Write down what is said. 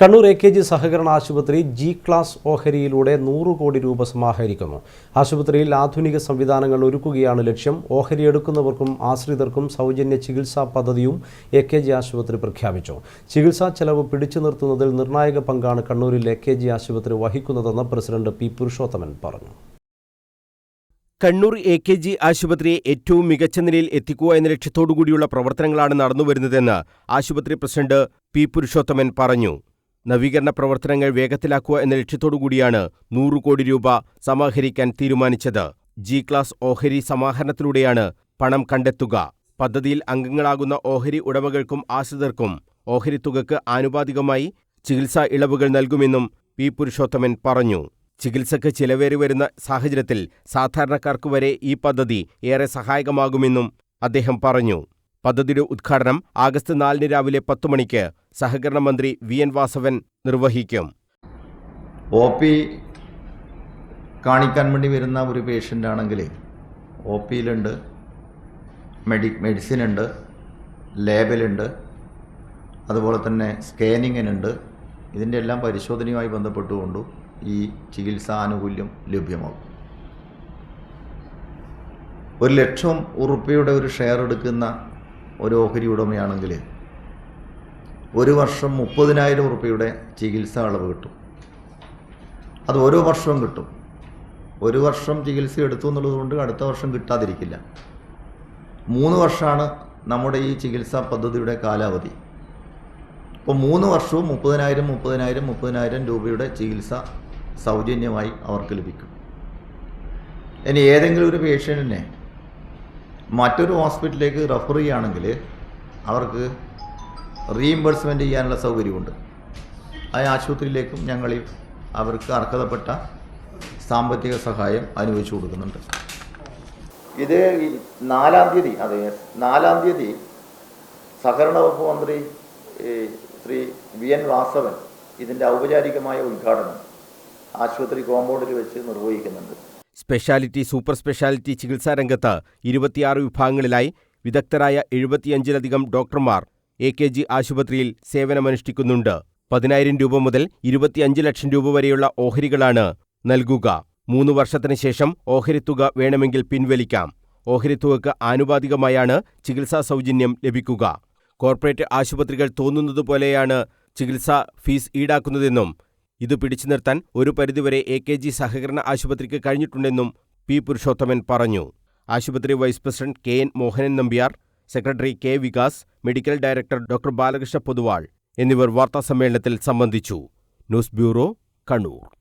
Kannur A K G സഹകരണ ആശുപത്രി G class ഓഹരിയിലൂടെ നൂറ് കോടി രൂപ സമാഹരിക്കുന്നു. ആശുപത്രിയിൽ ആധുനിക സംവിധാനങ്ങൾ ഒരുക്കുകയാണ് ലക്ഷ്യം. ഓഹരി എടുക്കുന്നവർക്കും ആശ്രിതർക്കും സൗജന്യ ചികിത്സാ പദ്ധതിയും എ കെ ജി ആശുപത്രി പ്രഖ്യാപിച്ചു. ചികിത്സാ ചെലവ് പിടിച്ചു നിർത്തുന്നതിൽ നിർണായക പങ്കാണ് കണ്ണൂരിൽ എ കെ ജി ആശുപത്രി വഹിക്കുന്നതെന്ന് പ്രസിഡന്റ് പി പുരുഷോത്തമൻ പറഞ്ഞു. കണ്ണൂർ എ കെ ജി ആശുപത്രിയെ ഏറ്റവും മികച്ച നിലയിൽ എത്തിക്കുക എന്ന ലക്ഷ്യത്തോടുകൂടിയുള്ള പ്രവർത്തനങ്ങളാണ് നടന്നുവരുന്നതെന്ന് ആശുപത്രി പ്രസിഡന്റ് പി പുരുഷോത്തമൻ പറഞ്ഞു. നവീകരണ പ്രവർത്തനങ്ങൾ വേഗത്തിലാക്കുക എന്ന ലക്ഷ്യത്തോടുകൂടിയാണ് നൂറ് കോടി രൂപ സമാഹരിക്കാൻ തീരുമാനിച്ചത്. ജി ക്ലാസ് ഓഹരി സമാഹരണത്തിലൂടെയാണ് പണം കണ്ടെത്തുക. പദ്ധതിയിൽ അംഗങ്ങളാകുന്ന ഓഹരി ഉടമകൾക്കും ആശ്രിതർക്കും ഓഹരി തുകക്ക് ആനുപാതികമായി ചികിത്സാ ഇളവുകൾ നൽകുമെന്നും പി പുരുഷോത്തമൻ പറഞ്ഞു. ചികിത്സയ്ക്ക് ചിലവേറി വരുന്ന സാഹചര്യത്തിൽ സാധാരണക്കാർക്ക് വരെ ഈ പദ്ധതി ഏറെ സഹായകമാകുമെന്നും അദ്ദേഹം പറഞ്ഞു. പദ്ധതിയുടെ ഉദ്ഘാടനം ആഗസ്റ്റ് നാലിന് രാവിലെ പത്ത് മണിക്ക് സഹകരണ മന്ത്രി വി എൻ വാസവൻ നിർവഹിക്കും. ഒ പി കാണിക്കാൻ വേണ്ടി വരുന്ന ഒരു പേഷ്യന്റ് ആണെങ്കിൽ ഒ പിയിലുണ്ട് മെഡി മെഡിസിൻ ഉണ്ട് ലേബലുണ്ട് അതുപോലെ തന്നെ സ്കാനിങ്ങിനുണ്ട് ഇതിന്റെ എല്ലാം പരിശോധനയുമായി ബന്ധപ്പെട്ടുകൊണ്ട് ഈ ചികിത്സാ ആനുകൂല്യം ലഭ്യമാകും. ഒരു ലക്ഷം ഉറുപ്പയുടെ ഒരു ഷെയർ എടുക്കുന്ന ഒരു ഓഹരി ഉടമയാണെങ്കിൽ ഒരു വർഷം മുപ്പതിനായിരം ഉറുപ്പിയുടെ ചികിത്സാ അളവ് കിട്ടും. അത് ഓരോ വർഷവും കിട്ടും. ഒരു വർഷം ചികിത്സ എടുത്തു എന്നുള്ളതുകൊണ്ട് അടുത്ത വർഷം കിട്ടാതിരിക്കില്ല. മൂന്ന് വർഷമാണ് നമ്മുടെ ഈ ചികിത്സാ പദ്ധതിയുടെ കാലാവധി. അപ്പോൾ മൂന്ന് വർഷവും മുപ്പതിനായിരം മുപ്പതിനായിരം മുപ്പതിനായിരം രൂപയുടെ ചികിത്സ സൗജന്യമായി അവർക്ക് ലഭിക്കും. ഇനി ഏതെങ്കിലും ഒരു പേഷ്യന്റിനെ മറ്റൊരു ഹോസ്പിറ്റലിലേക്ക് റെഫർ ചെയ്യുകയാണെങ്കിൽ അവർക്ക് റീഇംബേഴ്സ്മെന്റ് ചെയ്യാനുള്ള സൗകര്യമുണ്ട്. ആ ആശുപത്രിയിലേക്കും ഞങ്ങൾ അവർക്ക് അർഹതപ്പെട്ട സാമ്പത്തിക സഹായം അനുവദിച്ചു കൊടുക്കുന്നുണ്ട്. ഇത് നാലാം തീയതി അതെ നാലാം തീയതി സഹകരണ വകുപ്പ് മന്ത്രി ശ്രീ വി എൻ വാസവൻ ഇതിന്റെ ഔപചാരികമായ ഉദ്ഘാടനം ആശുപത്രി കോമ്പൗണ്ടിൽ വെച്ച് നിർവഹിക്കുന്നുണ്ട്. സ്പെഷ്യാലിറ്റി സൂപ്പർ സ്പെഷ്യാലിറ്റി ചികിത്സാ രംഗത്ത് ഇരുപത്തിയാറ് വിഭാഗങ്ങളിലായി വിദഗ്ധരായ എഴുപത്തിയഞ്ചിലധികം ഡോക്ടർമാർ എ കെ ജി ആശുപത്രിയിൽ സേവനമനുഷ്ഠിക്കുന്നുണ്ട്. പതിനായിരം രൂപ മുതൽ ഇരുപത്തിയഞ്ച് ലക്ഷം രൂപ വരെയുള്ള ഓഹരികളാണ് നൽകുക. മൂന്ന് വർഷത്തിന് ശേഷം ഓഹരിത്തുക വേണമെങ്കിൽ പിൻവലിക്കാം. ഓഹരിത്തുകക്ക് ആനുപാതികമായാണ് ചികിത്സാ സൗജന്യം ലഭിക്കുക. കോർപ്പറേറ്റ് ആശുപത്രികൾ തോന്നുന്നതുപോലെയാണ് ചികിത്സാ ഫീസ് ഈടാക്കുന്നതെന്നും ഇത് പിടിച്ചു നിർത്താൻ ഒരു പരിധിവരെ എ കെ ജി സഹകരണ ആശുപത്രിക്ക് കഴിഞ്ഞിട്ടുണ്ടെന്നും പി പുരുഷോത്തമൻ പറഞ്ഞു. ആശുപത്രി vice president K N Mohanan Nambiar secretary K Vikas medical director doctor Balakrishna Poduval എന്നിവർ വാർത്താസമ്മേളനത്തിൽ സംബന്ധിച്ചു. News bureau Kannur.